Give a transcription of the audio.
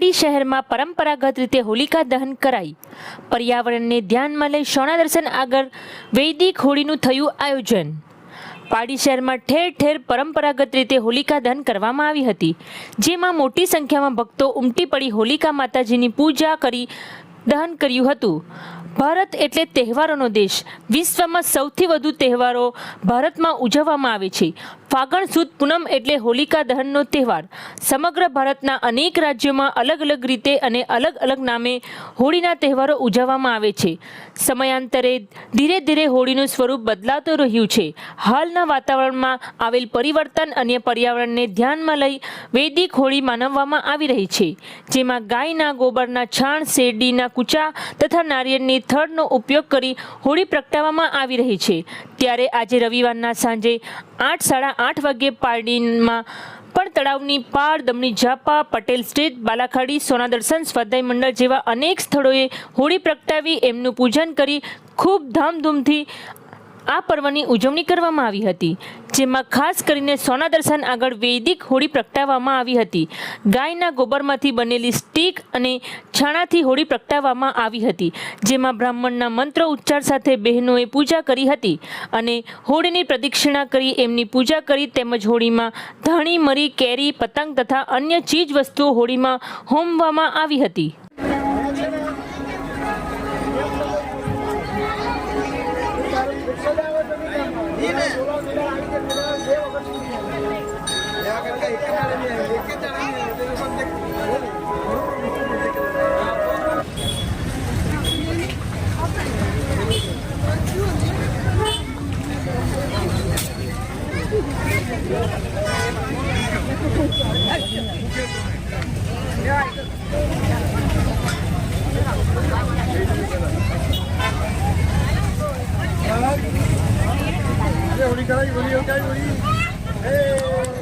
પારડી શહેરમાં પરંપરાગત રીતે હોલિકા દહન કરાઈ. પર્યાવરણને ધ્યાનમાં લઈ શોણા દર્શન આગળ વૈદિક હોળીનું થયું આયોજન. પારડી શહેરમાં ઠેર ઠેર પરંપરાગત રીતે હોલિકા દહન કરવામાં આવી હતી, જેમાં મોટી સંખ્યામાં ભક્તો ઉમટી પડી હોલિકા માતાજીની પૂજા કરી દહન કર્યું હતું. ભારત એટલે તહેવારોનો દેશ. વિશ્વમાં સૌથી વધુ તહેવારો ભારતમાં ઉજવવામાં આવે છે. ફાગણ સુદ પૂનમ એટલે હોલિકા દહનનો તહેવાર. સમગ્ર ભારતના અનેક રાજ્યોમાં અલગ અલગ રીતે અને અલગ અલગ નામે હોળીના તહેવારો ઉજવવામાં આવે છે. સમયાંતરે ધીરે ધીરે હોળીનું સ્વરૂપ બદલાતું રહ્યું છે. હાલના વાતાવરણમાં આવેલ પરિવર્તન અને પર્યાવરણને ધ્યાનમાં લઈ વૈદિક હોળી માનવવામાં આવી રહી છે. જેમાં ગાયના, ગોબરના છાણ, શેરડીના કૂચા તથા નારિયેળની થડનો ઉપયોગ કરી હોળી પ્રગટાવવામાં આવી રહી છે. ત્યારે આજે રવિવારના સાંજે આઠ સાડા આઠ વાગ્યે પારડીમાં પણ તળાવની પાર દમણી ઝાપા પટેલ સ્ટ્રીટ બાલાખાડી સોના દર્શન સ્વાધ્યાય મંડળ જેવા અનેક સ્થળોએ હોળી પ્રગટાવી એમનું પૂજન કરી ખૂબ ધામધૂમથી આ પર્વની ઉજવણી કરવામાં આવી હતી, જેમાં ખાસ કરીને સોના દર્શન આગળ વૈદિક હોળી પ્રગટાવવામાં આવી હતી. ગાયના ગોબરમાંથી બનેલી સ્ટીક અને છાણાથી હોળી પ્રગટાવવામાં આવી હતી, જેમાં બ્રાહ્મણના મંત્ર ઉચ્ચાર સાથે બહેનોએ પૂજા કરી હતી અને હોળીની પ્રદક્ષિણા કરી એમની પૂજા કરી તેમજ હોળીમાં ધાણી, મરી, કેરી, પતંગ તથા અન્ય ચીજ વસ્તુઓ હોળીમાં હોમવામાં આવી હતી. હોળી કરાવી હોળી કરાવી હોળી